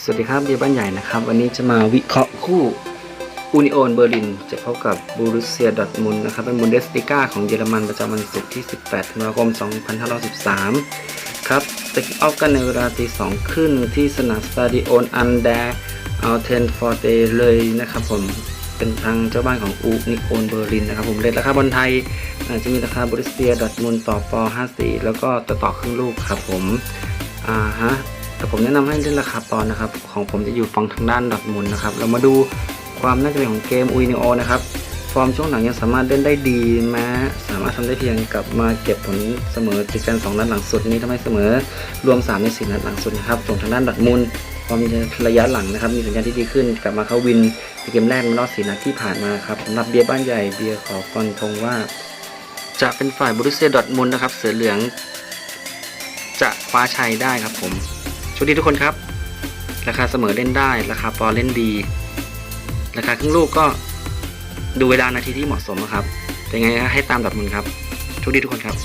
สวัสดีครับเบียบ้านใหญ่นะครับ วันนี้จะมาวิเคราะห์คู่อูนิโอนเบอร์ลิน จะพบกับบูรุสเซียดอร์ทมุนนะครับ เป็นบุนเดสติก้าของเยอรมันประจำวันศุกร์ที่ 18ธันวาคม 2513 ครับจะคิกออฟกันในเวลาตีสองครึ่งที่สนามสตาดิโอนอันแดอัลเทนฟอร์เตเลยนะครับผมเป็นทางเจ้าบ้านของอูนิโอนเบอร์ลินนะครับผมเลทราคาบอลไทยจะมีราคาบูรุสเซียดอร์ทมุนต่อปอ54 แล้วก็ต่อต่อครึ่งลูกครับผมอ่าฮะ แต่ผมแนะนำให้เล่นราคาปอนนะครับ ของผมจะอยู่ฝั่งทางด้านดอทมุนนะครับ เรามาดูความน่าจะเป็นของเกมอุยนิโอนะครับ ฟอร์มช่วงหลังยังสามารถเล่นได้ดีแม้สามารถทำได้เพียงกลับมาเก็บผลเสมอติดกัน2นัดหลังสุดนี้ทำให้เสมอรวม3ใน4นัดหลังสุดนะครับส่วนทางด้านดอทมุนด์ฟอร์มระยะหลังนะครับมีสัญญาณที่ดีขึ้น กลับมาเข้าวินในเกมแรกในรอบ4นัดที่ผ่านมาครับสำหรับเบียร์บ้านใหญ่เบียร์ขอฟันธงว่า จะเป็นฝ่ายบรุเซียดอทมุนนะครับ เสือเหลือง จะคว้าชัยได้ครับผม วัสดีทุกคนครับ ราคาเสมอเล่นได้ ราคาปอเล่นดี ราคาครึ่งลูกก็ดูเวลานาทีที่เหมาะสมนะครับ เป็นไงให้ตามดับมันครับทุกดีทุกคนครับ